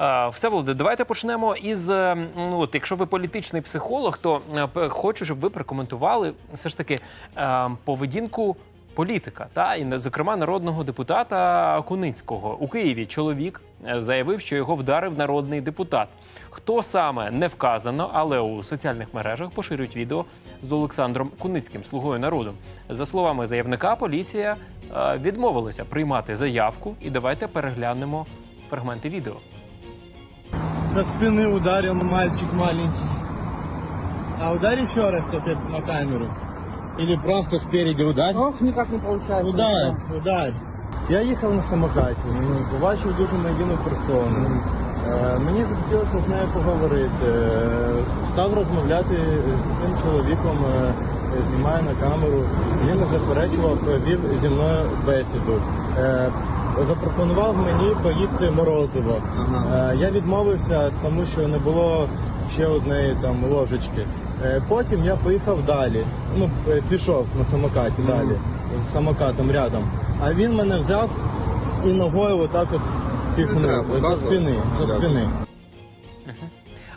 Е, Всеволоде, давайте почнемо із е, ну, от, якщо ви політичний психолог, то е, хочу, щоб ви прокоментували все ж таки е, поведінку політика, та і зокрема народного депутата Куницького у Києві. Чоловік заявив, що його вдарив народний депутат. Хто саме не вказано, але у соціальних мережах поширюють відео з Олександром Куницьким, слугою народу. За словами заявника, поліція відмовилася приймати заявку, і давайте переглянемо фрагменти відео. Со спины ударил мальчик маленький. А ударь еще раз теперь на камеру. Или просто спереди ударь. Ох, никак не получается. Ударь, ударь. Я їхав на самокаті, ну, побачив дуже надійну персону. Е, мені захотілося з нею поговорити. Е, став розмовляти з цим чоловіком, е, знімаю на камеру. Він не заперечував, вів зі мною бесіду. Запропонував мені поїсти морозиво. Е, я відмовився, тому що не було ще однієї там ложечки. Е, потім я поїхав далі. Ну, е, пішов на самокаті далі, з самокатом рядом. А він мене взяв і ногою отак от піхнув за спини. За спини.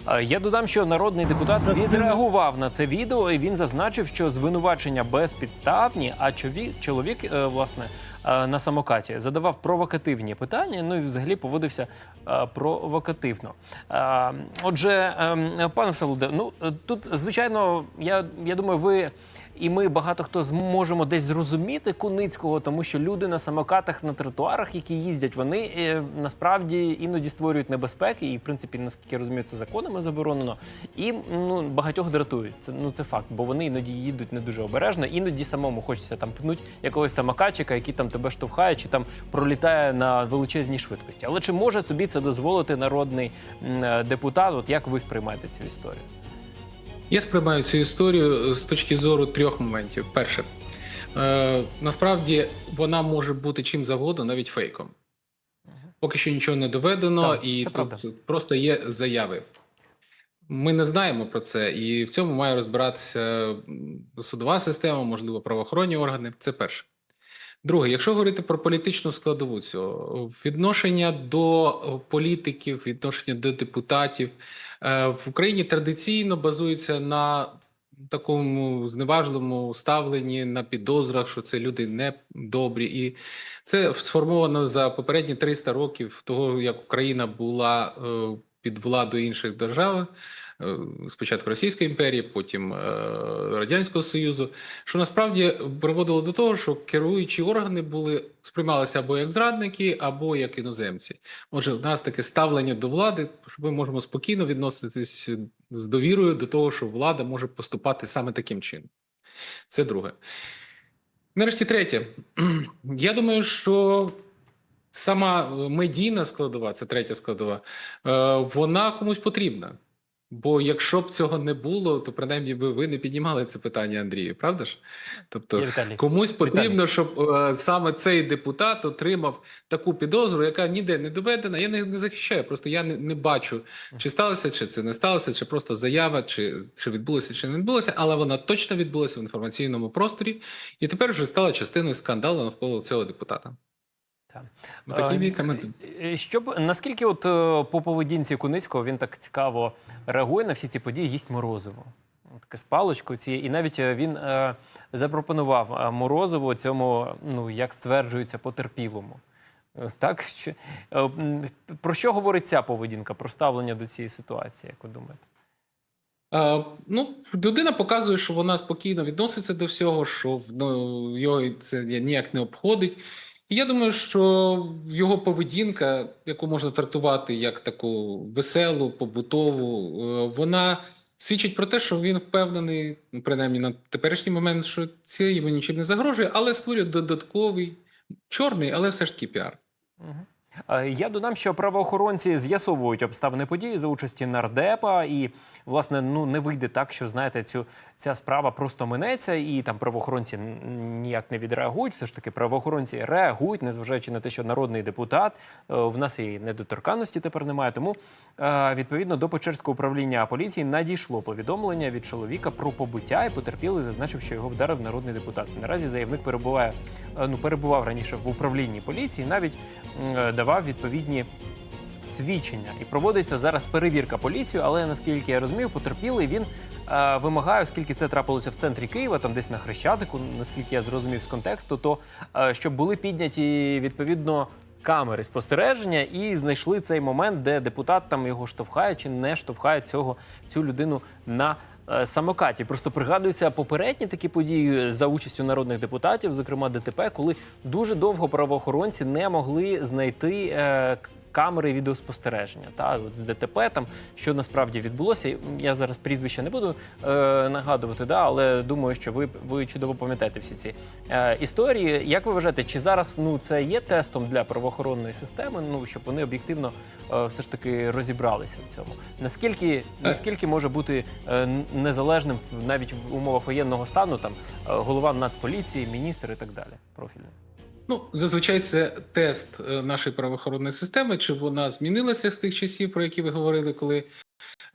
Е, Я додам, що народний депутат відреагував на це відео, і він зазначив, що звинувачення безпідставні. А чові- чоловік, е, власне, на самокаті задавав провокативні питання. Ну і взагалі поводився е, провокативно. Е, Отже, ем, пане Всеволоде, ну е, тут звичайно, я, я думаю, ви. І ми багато хто зможемо десь зрозуміти Куницького, тому що люди на самокатах на тротуарах, які їздять, вони е, насправді іноді створюють небезпеки, і в принципі, наскільки я розумію, це законами заборонено. І ну багатьох дратують. Це ну це факт, бо вони іноді їдуть не дуже обережно. Іноді самому хочеться там пнуть якогось самокатчика, який там тебе штовхає, чи там пролітає на величезній швидкості. Але чи може собі це дозволити народний е, депутат? От як ви сприймаєте цю історію? Я сприймаю цю історію з точки зору трьох моментів. Перше, е, насправді вона може бути чим завгодно, навіть фейком. Поки що нічого не доведено, Так, і тут правда. просто є заяви. Ми не знаємо про це, і в цьому має розбиратися судова система, можливо, правоохоронні органи. Це перше. Друге, якщо говорити про політичну складову цього відношення до е, політиків, відношення до депутатів е, в Україні традиційно базується на такому зневажливому ставленні, на підозрах, що це люди не добрі, і це сформовано за попередні 300 років того, як Україна була е, під владою інших держав. е, Спочатку Російської імперії, потім е, Радянського Союзу, що насправді приводило до того, що керуючі органи були сприймалися або як зрадники, або як іноземці. Отже, у нас таке ставлення до влади, що ми можемо спокійно відноситись з довірою до того, що влада може поступати саме таким чином. Це друге. Нарешті, третє. Я думаю, що сама е, медійна складова, це третя складова, е, вона комусь потрібна. Бо якщо б цього не було, то принаймні би ви не піднімали це питання, Андрію, правда ж? Тобто комусь потрібно, щоб е, саме цей депутат отримав таку підозру, яка ніде не доведена. Я не, не захищаю, просто я не, не бачу, чи сталося, чи це не сталося, чи просто заява, чи, чи відбулося, чи не відбулося, але вона точно відбулася в інформаційному просторі, і тепер вже стала частиною скандалу навколо цього депутата. Так. Отакі мій коментар. е, Щоб наскільки, от е, по поведінці Куницького він так цікаво реагує на всі ці події, їсть морозиво. Таке з паличкою цією. І навіть е, він е, запропонував е, морозиво цьому, ну як стверджується, потерпілому. Так що е, про що говорить ця поведінка? Про ставлення до цієї ситуації, як ви думаєте? Е, ну, людина показує, що вона спокійно відноситься до всього, що ну, його це ніяк не обходить. І я думаю, що його поведінка, яку можна трактувати як таку веселу, побутову, е, вона свідчить про те, що він впевнений, принаймні на теперішній момент, що це йому нічим не загрожує, але створює додатковий чорний, але все ж таки піар. Мгм. Е, Я додам, що правоохоронці з'ясовують обставини події за участі нардепа, і власне ну не вийде так, що знаєте, цю ця справа просто минеться, і там правоохоронці ніяк не відреагують. Все ж таки, правоохоронці реагують, незважаючи на те, що народний депутат е, в нас і недоторканності тепер немає. Тому е, відповідно до Печерського управління поліції надійшло повідомлення від чоловіка про побиття, і потерпілий зазначив, що його вдарив народний депутат. Наразі заявник перебуває ну перебував раніше в управлінні поліції, навіть давав відповідні свідчення. І проводиться зараз перевірка поліцією, але наскільки я розумію, потерпілий він е, вимагає, оскільки це трапилося в центрі Києва, там десь на Хрещатику, наскільки я зрозумів з контексту, то е, щоб були підняті відповідно. Камери спостереження і знайшли цей момент, де депутат там його штовхає чи не штовхає цього цю людину на е, самокаті. Просто пригадуються попередні такі події за участю народних депутатів, зокрема ДТП, коли дуже довго правоохоронці не могли знайти е, камери відеоспостереження. Та от з ДТП там що насправді відбулося. Я зараз прізвища не буду е, нагадувати, да, але думаю, що ви, ви чудово пам'ятаєте всі ці е, історії. Як ви вважаєте, чи зараз ну це є тестом для правоохоронної системи? Ну щоб вони об'єктивно е, все ж таки розібралися в цьому? Наскільки наскільки може бути е, незалежним навіть в умовах воєнного стану там е, голова Нацполіції, міністр і так далі? Профільний? Ну, зазвичай це тест е, нашої правоохоронної системи, чи вона змінилася з тих часів, про які ви говорили, коли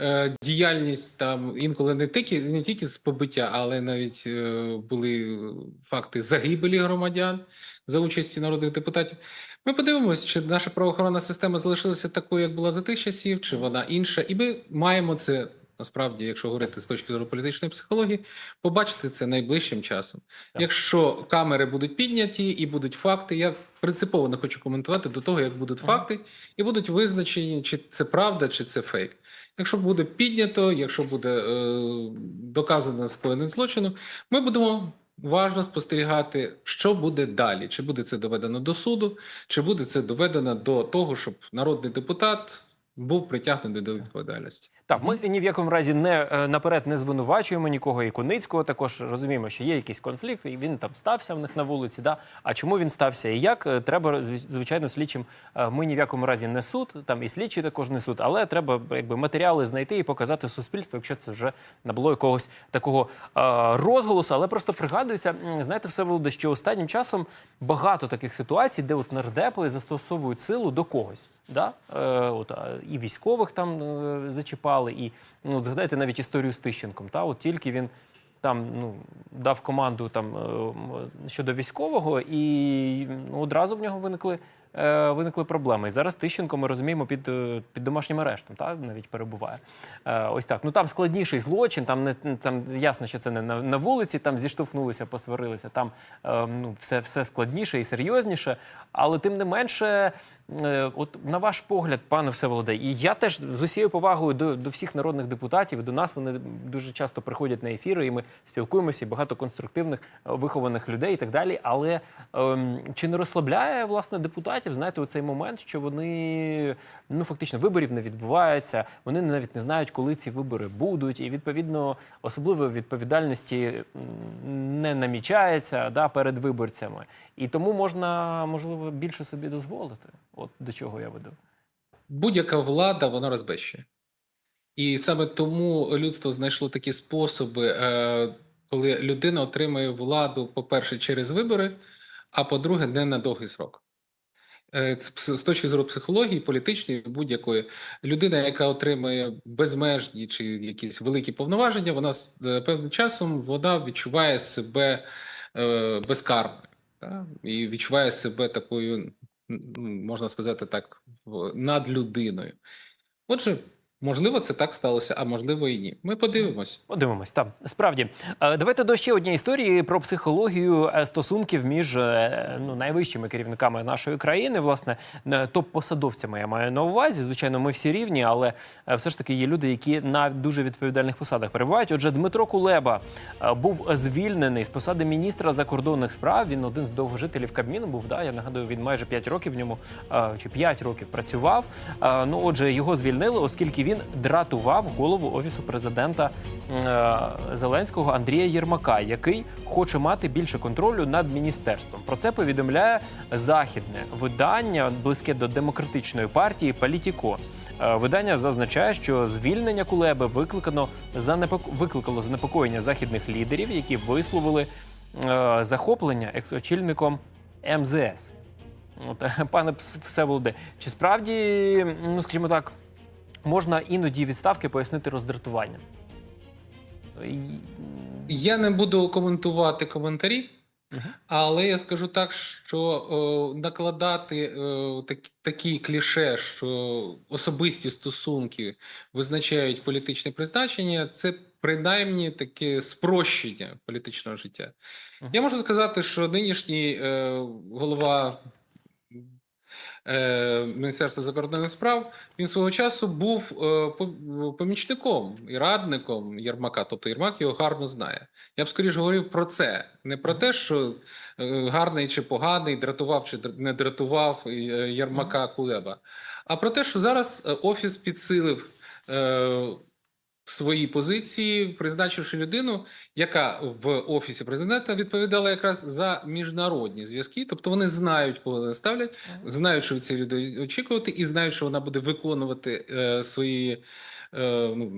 е, діяльність там інколи не тільки не тільки з побиття, але навіть е, були факти загибелі громадян за участі народних депутатів. Ми подивимося, чи наша правоохоронна система залишилася такою, як була за тих часів, чи вона інша, і ми маємо це. Насправді, якщо говорити з точки зору політичної психології, побачити це найближчим часом. Так. Якщо камери будуть підняті і будуть факти, я принципово не хочу коментувати до того, як будуть факти, і будуть визначені, чи це правда, чи це фейк. Якщо буде піднято, якщо буде е, доказано скоєним злочину, ми будемо уважно спостерігати, що буде далі. Чи буде це доведено до суду, чи буде це доведено до того, щоб народний депутат був притягнений до відповідальності. Так, ми ні в якому разі не е, наперед не звинувачуємо нікого і Куницького. Також розуміємо, що є якийсь конфлікт, і він там стався в них на вулиці. Да? А чому він стався і як? Е, Треба зв- звичайно слідчим. е, Ми ні в якому разі не суд, там і слідчі також не суд, але треба якби матеріали знайти і показати суспільству, якщо це вже набуло якогось такого е, розголосу. Але просто пригадується, знаєте, все Володе, що останнім часом багато таких ситуацій, де от нардепи застосовують силу до когось. Да? Е, от, і військових там е, зачіпали, і ну, от згадайте навіть історію з Тищенком. Та? От тільки він там ну, дав команду там, е, щодо військового, і ну, одразу в нього виникли, е, виникли проблеми. І зараз Тищенко, ми розуміємо, під, е, під домашнім арештом та? навіть перебуває. Е, ось так. Ну там складніший злочин, там, не, там ясно, що це не на, на вулиці, там зіштовхнулися, посварилися, там е, ну, все, все складніше і серйозніше. Але тим не менше, е, от на ваш погляд, пане Всеволоде, і я теж з усією повагою до, до всіх народних депутатів, до нас вони дуже часто приходять на ефіри, і ми спілкуємося, і багато конструктивних, е, вихованих людей і так далі. Але ем, чи не розслабляє власне депутатів, знаєте, у цей момент, що вони ну фактично виборів не відбувається, вони навіть не знають, коли ці вибори будуть, і відповідно особливої відповідальності не намічається да, перед виборцями. І тому можна можливо більше собі дозволити. От до чого я веду. будь-яка влада вона розбещує. І саме тому людство знайшло такі способи, е, коли людина отримує владу, по-перше, через вибори, а по-друге, не на довгий срок. Е, З точки зору психології, політичної, будь-якої людина, яка отримує безмежні чи якісь великі повноваження, вона з е, певним часом вона відчуває себе е, безкарною та? і відчуває себе такою, можна сказати так, над людиною. Отже, можливо, це так сталося, а можливо і ні. Ми подивимось. Подивимось, так справді. Е, Давайте до ще однієї історії про психологію е, стосунків між е, ну, найвищими керівниками нашої країни, власне, топ-посадовцями я маю на увазі. Звичайно, ми всі рівні, але все ж таки є люди, які на дуже відповідальних посадах перебувають. Отже, Дмитро Кулеба був звільнений з посади міністра закордонних справ. Він один з довгожителів Кабміну був. Да, я нагадую, він майже 5 років в ньому чи 5 років працював. Ну, отже, його звільнили, оскільки він дратував голову офісу президента е, Зеленського Андрія Єрмака, який хоче мати більше контролю над міністерством. Про це повідомляє західне видання, близьке до демократичної партії Політіко. Е, Видання зазначає, що звільнення Кулеби викликано занепоко... викликало занепокоєння західних лідерів, які висловили е, захоплення екс-очільником МЗС. От, пане Всеволоде, чи справді, ну скажімо так, можна іноді відставки пояснити роздратуванням? Я не буду коментувати коментарі Але я скажу так, що о, накладати о, так, такі кліше, що особисті стосунки визначають політичне призначення, це принаймні таке спрощення політичного життя. Я можу сказати, що нинішній е, голова е, Міністерства закордонних справ він свого часу був е, помічником і радником Єрмака. Тобто Єрмак його гарно знає. Я б скоріше говорив про це, не про те, що е, гарний чи поганий, дратував чи не дратував е, Єрмака Кулеба, а про те, що зараз е, офіс підсилив. Свої позиції, призначивши людину, яка в офісі президента відповідала якраз за міжнародні зв'язки. Тобто вони знають, кого вони ставлять, знають, що від цієї люди очікувати, і знають, що вона буде виконувати е, свої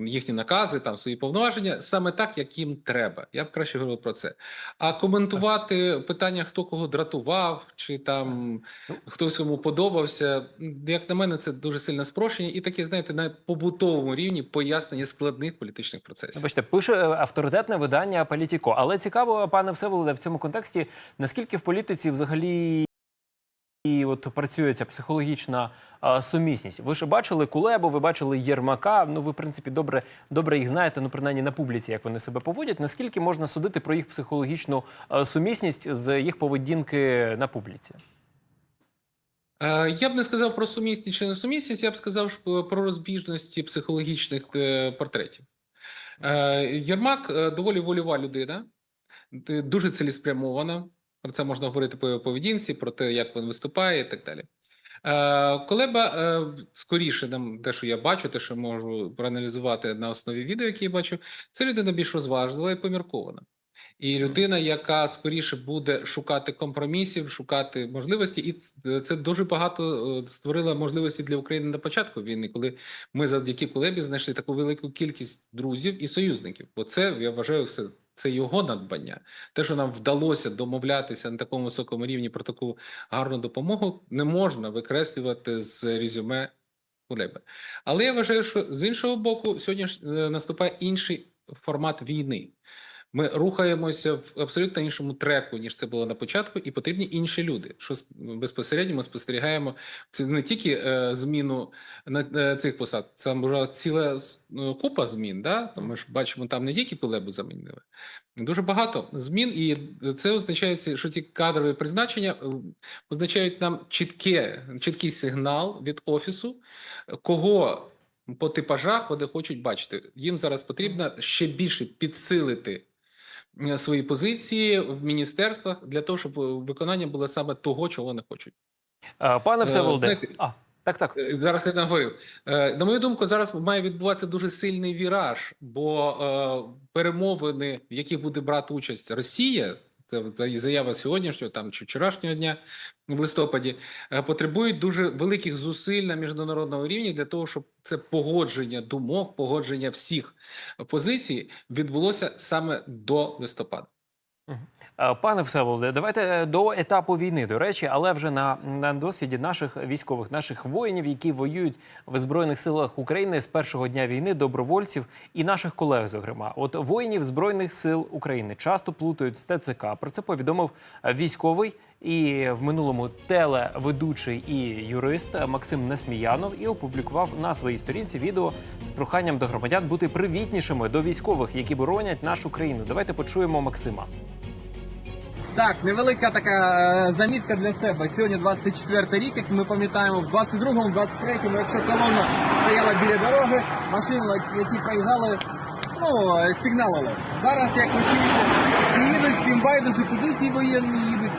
їхні накази, там свої повноваження саме так, як їм треба. Я б краще говорив про це. А коментувати питання, хто кого дратував, чи там хтось йому подобався, як на мене, це дуже сильне спрощення, і таке, знаєте, на побутовому рівні пояснення складних політичних процесів. Бачите, пише е, авторитетне видання Політіко. Але цікаво, пане Всеволоде, в цьому контексті, наскільки в політиці взагалі і от працює ця психологічна а, сумісність. Ви ж бачили Кулебу, ви бачили Єрмака. Ну, ви, в принципі, добре, добре їх знаєте, ну принаймні на публіці, як вони себе поводять. Наскільки можна судити про їх психологічну а, сумісність з їх поведінки на публіці? Е, Я б не сказав про сумісність чи несумісність, я б сказав про розбіжності психологічних е, портретів. Е, Єрмак е, доволі вольова людина, дуже цілеспрямована. Про це можна говорити по його поведінці, про те, як він виступає, і так далі. Е, Колеба е, скоріше нам те, що я бачу, те, що можу проаналізувати на основі відео, які я бачу, це людина більш розважлива і поміркована. І людина, яка скоріше буде шукати компромісів, шукати можливості, і це дуже багато е, створило можливості для України на початку війни, коли ми завдяки Кулебі знайшли таку велику кількість друзів і союзників. Бо це я вважаю, все це його надбання. Те, що нам вдалося домовлятися на такому високому рівні про таку гарну допомогу, не можна викреслювати з резюме Кулеби. Але я вважаю, що з іншого боку, сьогодні ж е, наступає інший формат війни. Ми рухаємося в абсолютно іншому треку, ніж це було на початку, і потрібні інші люди. Що безпосередньо ми спостерігаємо це не тільки е, зміну на е, цих посад, там була ціла е, купа змін. Да? Ми ж бачимо, там не тільки Кулебу замінили. Дуже багато змін, і це означає, що ті кадрові призначення е, означають нам чітке, чіткий сигнал від офісу, кого по типажах вони хочуть бачити. Їм зараз потрібно ще більше підсилити свої позиції в міністерствах для того, щоб виконання було саме того, чого вони хочуть. Е, Пане Е, Всеволоде, а так, так. Е, Зараз я наговорив. Е, На мою думку, зараз має відбуватися дуже сильний віраж, бо е, перемовини, в яких буде брати участь Росія, заява сьогоднішнього там чи вчорашнього дня в листопаді, е, потребують дуже великих зусиль на міжнародному рівні для того, щоб це погодження думок, погодження всіх позицій відбулося саме до листопада. Е, Пане Всеволоде, давайте е, до етапу війни, до речі, але вже на, на досвіді наших військових, наших воїнів, які воюють в збройних силах України з першого дня війни, добровольців і наших колег, зокрема, от воїнів збройних сил України часто плутають з ТЦК. Про це повідомив е, військовий і в минулому телеведучий і юрист Максим Несміянов і опублікував на своїй сторінці відео з проханням до громадян бути привітнішими до військових, які боронять нашу країну. Давайте почуємо Максима. Так, невелика така е, замітка для себе. Сьогодні 24 рік, як ми пам'ятаємо, в 22-му, 23-му, якщо колона стояла біля дороги, машини, які проїжджали, ну, сигналили. Зараз, як ви чуєте, їдуть, всім байдуже, куди ті воєнні їдуть.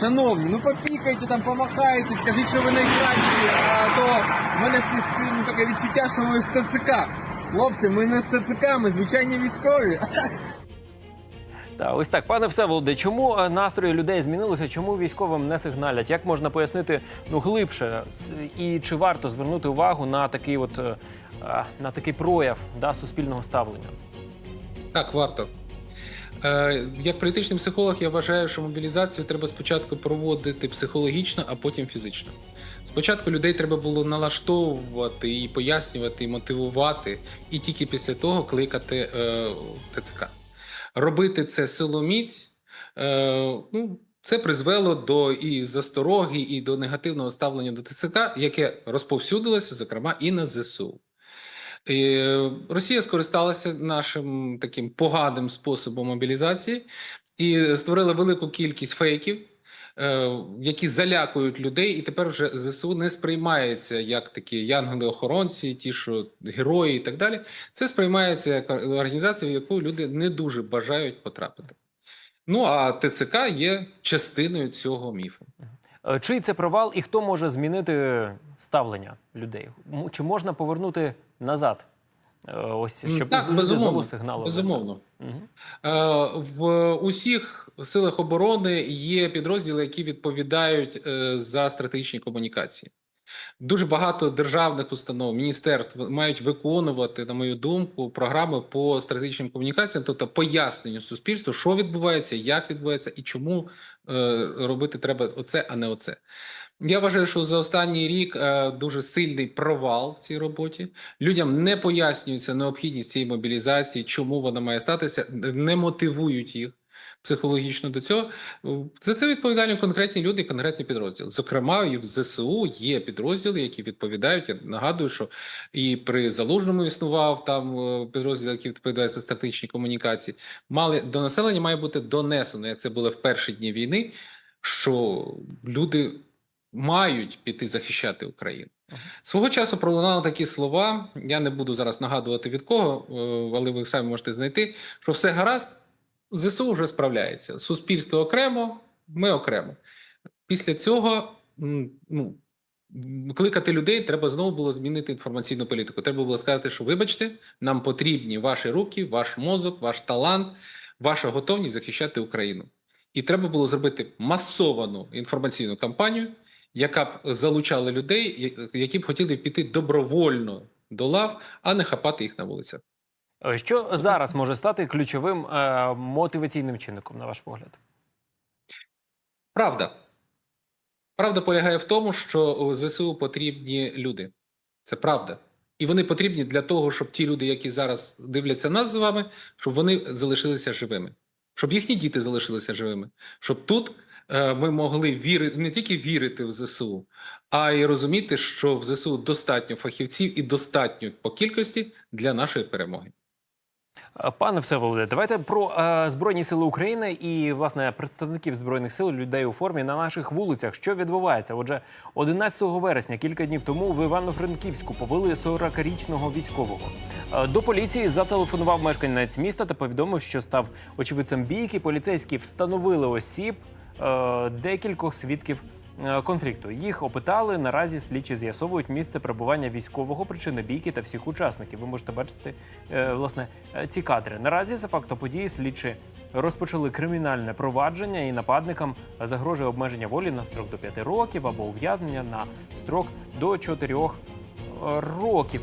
Шановні, ну попікайте там, помахайте, скажіть, що ви найкращі, а то в мене ну, таке відчуття, що ви з ТЦК. Хлопці, ми не з ТЦК, ми звичайні військові. Та ось так, пане Всеволоде, чому е, настрої людей змінилися? Чому військовим не сигналять? Як можна пояснити ну глибше? І чи варто звернути увагу на такий от е, на такий прояв да, суспільного ставлення? Так, варто. Е, Як політичний психолог, я вважаю, що мобілізацію треба спочатку проводити психологічно, а потім фізично. Спочатку людей треба було налаштовувати і пояснювати, і мотивувати, і тільки після того кликати в ТЦК. Робити це силоміць Е, ну, це призвело до і застороги, і до негативного ставлення до ТЦК, яке розповсюдилося, зокрема, і на ЗСУ. І Росія скористалася нашим таким поганим способом мобілізації і створила велику кількість фейків, які залякують людей, і тепер вже ЗСУ не сприймається як такі янголи-охоронці, ті, що герої і так далі. Це сприймається як організація, в яку люди не дуже бажають потрапити. Ну а ТЦК є частиною цього міфу. Е, Чий це провал і хто може змінити ставлення людей? Чи можна повернути назад? Е, Ось щоб так, безумовно, знову сигналили. Безумовно. Е, В усіх силах оборони є підрозділи, які відповідають е, за стратегічні комунікації. Дуже багато державних установ, міністерств мають виконувати, на мою думку, програми по стратегічним комунікаціям, тобто поясненню суспільству, що відбувається, як відбувається і чому е, робити треба оце, а не оце. Я вважаю, що за останній рік е, дуже сильний провал в цій роботі. Людям не пояснюється необхідність цієї мобілізації, чому вона має статися, не мотивують їх психологічно до цього. За це відповідальні конкретні люди, і конкретні підрозділи. Зокрема, і в ЗСУ є підрозділи, які відповідають. Я нагадую, що і при залужному існував там е, підрозділ, який відповідає за стратегічні комунікації. Мали до населення має бути донесено, як це було в перші дні війни, що люди мають піти захищати Україну. Свого часу пролунали такі слова. Я не буду зараз нагадувати від кого, е, але ви самі можете знайти, що все гаразд, ЗСУ вже справляється. Суспільство окремо, ми окремо. Після цього ну, кликати людей треба знову було змінити інформаційну політику. Треба було сказати, що вибачте, нам потрібні ваші руки, ваш мозок, ваш талант, ваша готовність захищати Україну. І треба було зробити масовану інформаційну кампанію, яка б залучала людей, які б хотіли піти добровольно до лав, а не хапати їх на вулицях. Е, Що зараз може стати ключовим е, мотиваційним чинником, на ваш погляд? Правда. Правда полягає в тому, що у ЗСУ потрібні люди. Це правда. І вони потрібні для того, щоб ті люди, які зараз дивляться нас з вами, щоб вони залишилися живими, щоб їхні діти залишилися живими, щоб тут е, ми могли вірити не тільки вірити в ЗСУ, а й розуміти, що в ЗСУ достатньо фахівців і достатньо по кількості для нашої перемоги. Е, Пане Всеволоде, давайте про е, Збройні Сили України і власне представників Збройних сил людей у формі на наших вулицях. Що відбувається? Отже, 11 вересня, кілька днів тому, в Івано-Франківську побили 40-річного військового. Е, До поліції зателефонував мешканець міста та повідомив, що став очевидцем бійки. Поліцейські встановили осіб е, декількох свідків. Е, Конфлікту їх опитали. Наразі слідчі з'ясовують місце перебування військового, причини бійки та всіх учасників. Ви можете бачити е, власне е, ці кадри. Наразі за фактом події слідчі розпочали кримінальне провадження і нападникам загрожує обмеження волі на строк до 5 років або ув'язнення на строк до 4 років.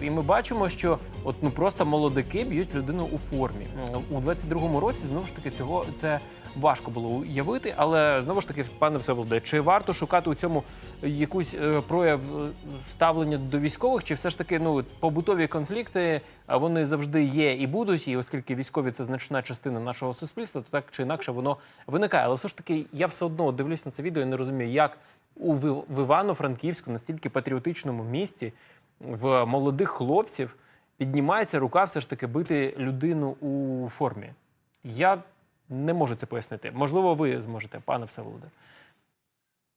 І ми бачимо, що от ну просто молодики б'ють людину у формі. У 22-му році знову ж таки цього це важко було уявити, але знову ж таки, пане Всеволоде, чи варто шукати у цьому якусь е, прояв е, ставлення до військових, чи все ж таки ну побутові конфлікти вони завжди є і будуть, і оскільки військові це значна частина нашого суспільства, то так чи інакше воно виникає. Але все ж таки, я все одно дивлюсь на це відео і не розумію, як у в Івано-Франківську настільки патріотичному місті в молодих хлопців піднімається рука все ж таки бити людину у формі. Я не можу це пояснити. Можливо, ви зможете, пане Всеволоде.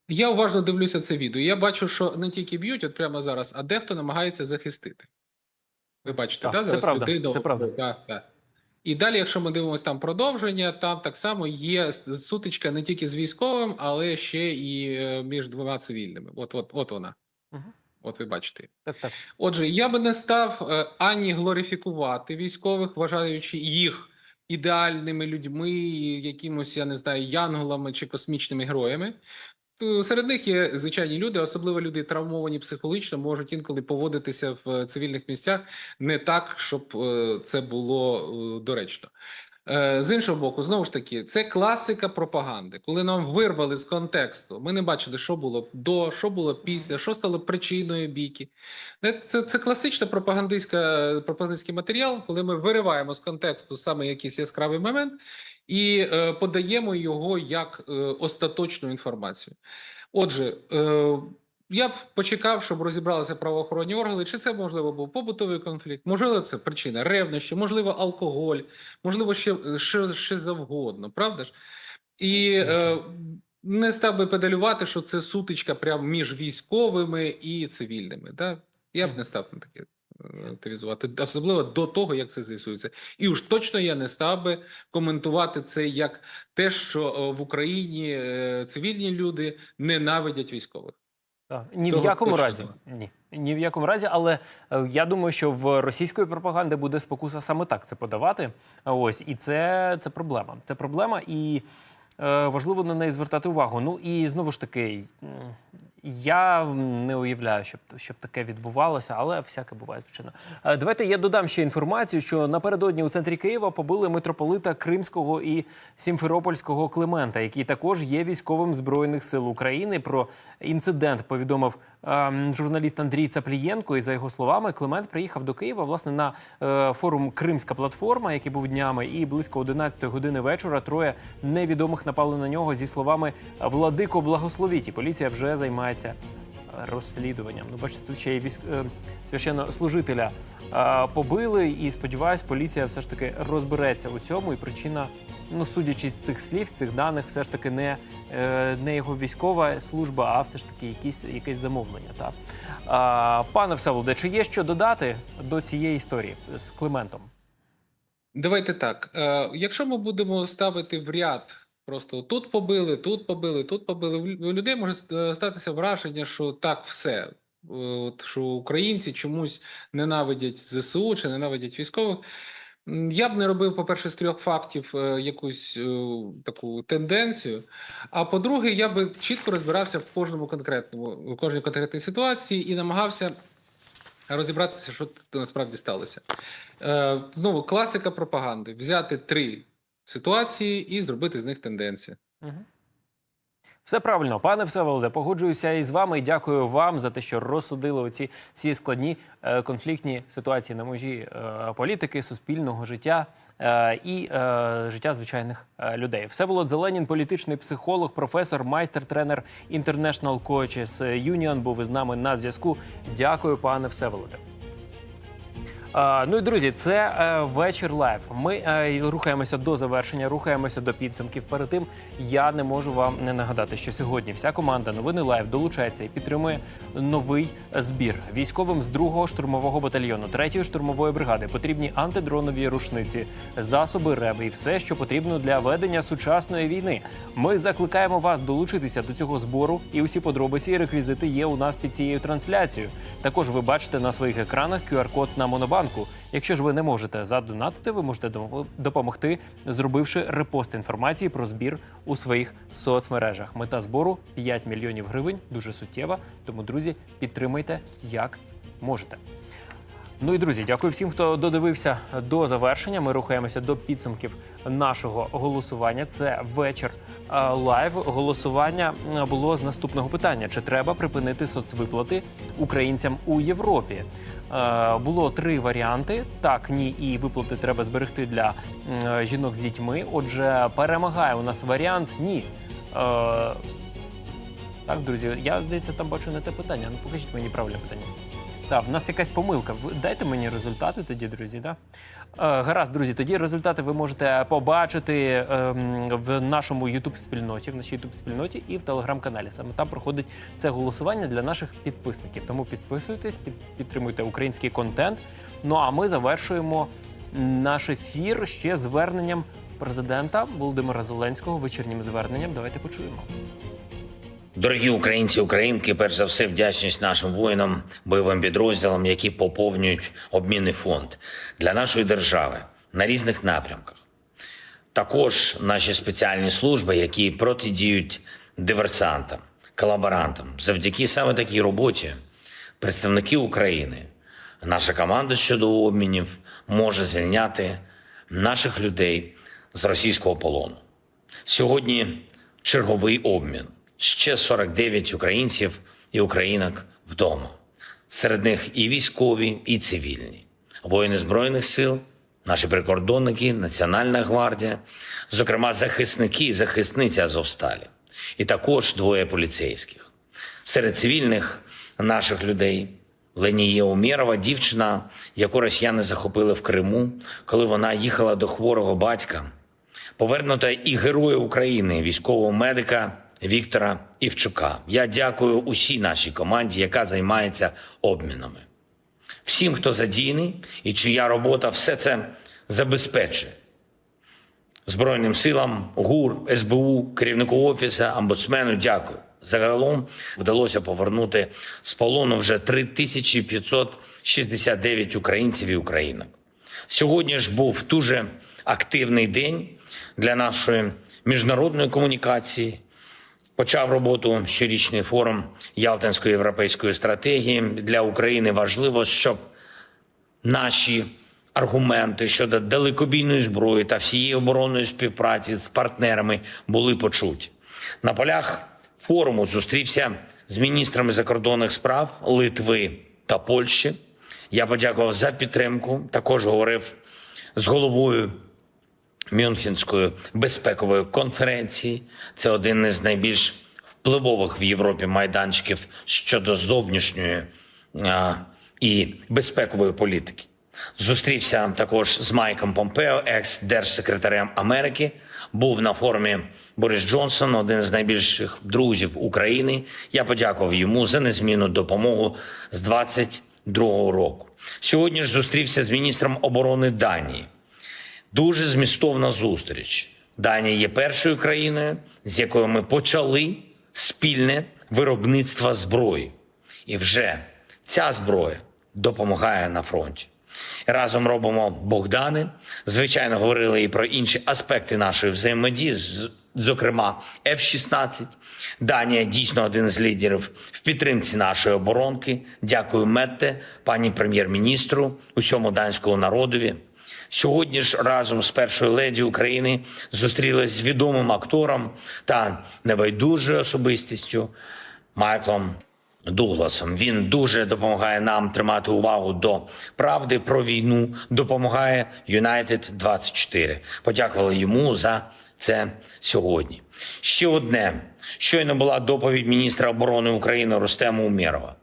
Я уважно дивлюся це відео. Я бачу, що не тільки б'ють, от прямо зараз, а дехто намагається захистити. Ви бачите, Так, да, це зараз правда, людину. це правда. Так, так. І далі, якщо ми дивимося там продовження, там так само є сутичка не тільки з військовим, але ще і е, між двома цивільними. От, от, от вона. Мгм. От ви бачите. Так, так. Отже, я би не став е, ані глорифікувати військових, вважаючи їх ідеальними людьми, якимось, я не знаю, янголами чи космічними героями. Серед них є звичайні люди, особливо люди травмовані психологічно, можуть інколи поводитися в е, цивільних місцях не так, щоб е, це було доречно. Е, З іншого боку, знову ж таки, це класика пропаганди. Коли нам вирвали з контексту, ми не бачили, що було до, що було після, що стало причиною бійки. Е, Це, це класична пропагандистська, пропагандистський матеріал, коли ми вириваємо з контексту саме якийсь яскравий момент і е, подаємо його як е, остаточну інформацію. Отже, е, я б почекав, щоб розібралися правоохоронні органи, чи це можливо був побутовий конфлікт, можливо, це причина ревнощі, можливо, алкоголь, можливо, ще, ще, ще завгодно, правда ж? І е, не став би педалювати, що це сутичка прямо між військовими і цивільними. Да? Я б не став на таке е, активізувати, особливо до того, як це з'ясується. І уж точно я не став би коментувати це як те, що е, в Україні е, цивільні люди ненавидять військових. Так, ні в якому разі. Ні. Ні в якому разі, але е, я думаю, що в російської пропаганди буде спокуса саме так це подавати. Ось і це, це проблема. Це проблема, і е, важливо на неї звертати увагу. Ну і знову ж таки, я не уявляю, щоб, щоб таке відбувалося, але всяке буває, звичайно. Е, Давайте я додам ще інформацію, що напередодні у центрі Києва побили митрополита Кримського і Сімферопольського Климента, який також є військовим збройних сил України. Про інцидент повідомив журналіст Андрій Цаплієнко. І за його словами, Климент приїхав до Києва власне на е, форум Кримська платформа, який був днями, і близько 11 години вечора троє невідомих напали на нього зі словами Владико благословіть. І поліція вже займається розслідуванням. Ну, бачите, тут ще й військ... е, священнослужителя е, побили, і сподіваюсь, поліція все ж таки розбереться у цьому. І причина, ну судячи з цих слів, з цих даних, все ж таки не, е, не його військова служба, а все ж таки якісь, якесь замовлення. Так? Пане Всеволоде, чи є що додати до цієї історії з Климентом? Давайте так. Якщо ми будемо ставити в ряд, просто тут побили, тут побили, тут побили, у людей може статися враження, що так все. От, що українці чомусь ненавидять ЗСУ чи ненавидять військових. Я б не робив, по-перше, з трьох фактів е, якусь е, таку тенденцію. А по-друге, я би чітко розбирався в кожному конкретному, в кожній конкретній ситуації і намагався розібратися, що насправді сталося. Е, знову класика пропаганди: взяти три ситуації і зробити з них тенденції. Все правильно, пане Всеволоде, погоджуюся із вами дякую вам за те, що розсудили оці всі складні е, конфліктні ситуації на межі е, політики, суспільного життя е, і е, життя звичайних е, людей. Всеволод Зеленін, політичний психолог, професор, майстер, тренер International Coaches Union був із нами на зв'язку. Дякую, пане Всеволоде. Ну і друзі, це е, вечір лайв. Ми е, рухаємося до завершення, рухаємося до підсумків. Перед тим я не можу вам не нагадати, що сьогодні вся команда новини лайв долучається і підтримує новий збір військовим з 2-го штурмового батальйону 3-ї штурмової бригади. Потрібні антидронові рушниці, засоби РЕБ і все, що потрібно для ведення сучасної війни. Ми закликаємо вас долучитися до цього збору, і усі подробиці і реквізити є у нас під цією трансляцією. Також ви бачите на своїх екранах QR-код на Монобанку. Якщо ж ви не можете задонатити, ви можете допомогти, зробивши репост інформації про збір у своїх соцмережах. Мета збору 5 мільйонів гривень, дуже суттєва. Тому, друзі, підтримайте як можете. Ну і друзі, дякую всім, хто додивився до завершення. Ми рухаємося до підсумків нашого голосування. Це вечір е, лайв. Голосування е, було з наступного питання: чи треба припинити соцвиплати українцям у Європі? Е, Було три варіанти: так, ні, і виплати треба зберегти для жінок з дітьми. Отже, перемагає у нас варіант ні. Е, Так, друзі, я здається, там бачу не те питання. Ну покажіть мені правильне питання. Так, в нас якась помилка. Ви дайте мені результати тоді, друзі. Да? Е, гаразд, друзі, тоді результати ви можете побачити ем, в нашому youtube спільноті, в нашій youtube спільноті і в телеграм-каналі. Саме там проходить це голосування для наших підписників. Тому підписуйтесь, під, підтримуйте український контент. Ну а ми завершуємо наш ефір ще зверненням президента Володимира Зеленського. Вечірнім зверненням. Давайте почуємо. Дорогі українці, українки, перш за все, вдячність нашим воїнам, бойовим підрозділам, які поповнюють обмінний фонд для нашої держави на різних напрямках. Також наші спеціальні служби, які протидіють диверсантам, колаборантам. Завдяки саме такій роботі представники України, наша команда щодо обмінів може звільняти наших людей з російського полону. Сьогодні черговий обмін. Ще 49 українців і українок вдома. Серед них і військові, і цивільні, воїни Збройних сил, наші прикордонники, Національна гвардія, зокрема, захисники і захисниці Азовсталі, і також двоє поліцейських. Серед цивільних наших людей Ленія Умєрова, дівчина, яку росіяни захопили в Криму, коли вона їхала до хворого батька. Повернута і героя України, військового медика Віктора Івчука. Я дякую усій нашій команді, яка займається обмінами. Всім, хто задіяний і чия робота все це забезпечує. Збройним силам, ГУР, СБУ, керівнику офісу, омбудсмену дякую. Загалом вдалося повернути з полону вже 3569 українців і українок. Сьогодні ж був дуже активний день для нашої міжнародної комунікації. Почав роботу щорічний форум Ялтинської європейської стратегії. Для України важливо, щоб наші аргументи щодо далекобійної зброї та всієї оборонної співпраці з партнерами були почуті. На полях форуму зустрівся з міністрами закордонних справ Литви та Польщі. Я подякував за підтримку. Також говорив з головою Мюнхенської безпекової конференції. Це один із найбільш впливових в Європі майданчиків щодо зовнішньої а, і безпекової політики. Зустрівся також з Майком Помпео, екс-держсекретарем Америки. Був на форумі Борис Джонсон, один з найбільших друзів України. Я подякував йому за незмінну допомогу з 22-го року. Сьогодні ж зустрівся з міністром оборони Данії. Дуже змістовна зустріч. Данія є першою країною, з якою ми почали спільне виробництво зброї. І вже ця зброя допомагає на фронті. Разом робимо Богдани. Звичайно, говорили і про інші аспекти нашої взаємодії, зокрема F-16. Данія дійсно один з лідерів в підтримці нашої оборонки. Дякую, Метте, пані прем'єр-міністру, усьому данському народові. Сьогодні ж разом з першою леді України зустрілась з відомим актором та небайдужою особистістю Майклом Дугласом. Він дуже допомагає нам тримати увагу до правди про війну. Допомагає United 24 Подякували йому за це сьогодні. Ще одне. Щойно була доповідь міністра оборони України Рустема Умєрова.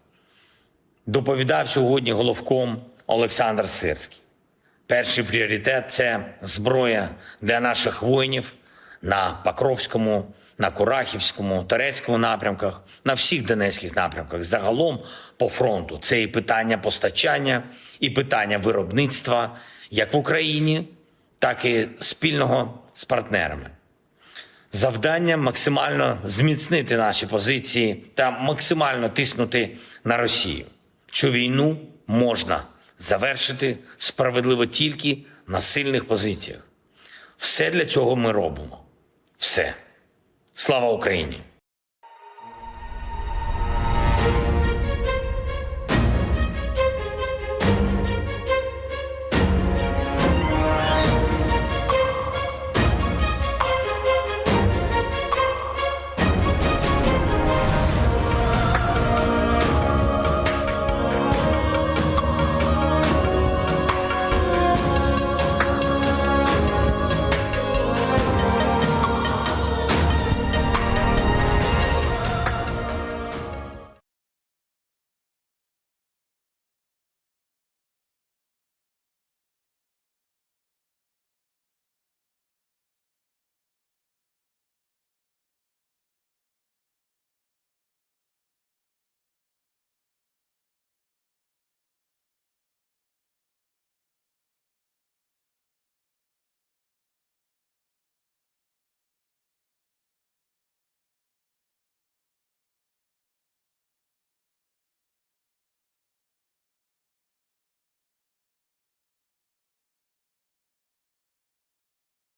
Доповідав сьогодні головком Олександр Сирський. Перший пріоритет це зброя для наших воїнів на Покровському, на Курахівському, Торецькому напрямках, на всіх донецьких напрямках. Загалом по фронту це і питання постачання, і питання виробництва як в Україні, так і спільного з партнерами. Завдання максимально зміцнити наші позиції та максимально тиснути на Росію. Цю війну можна завершити справедливо тільки на сильних позиціях. Все для цього ми робимо. Все. Слава Україні!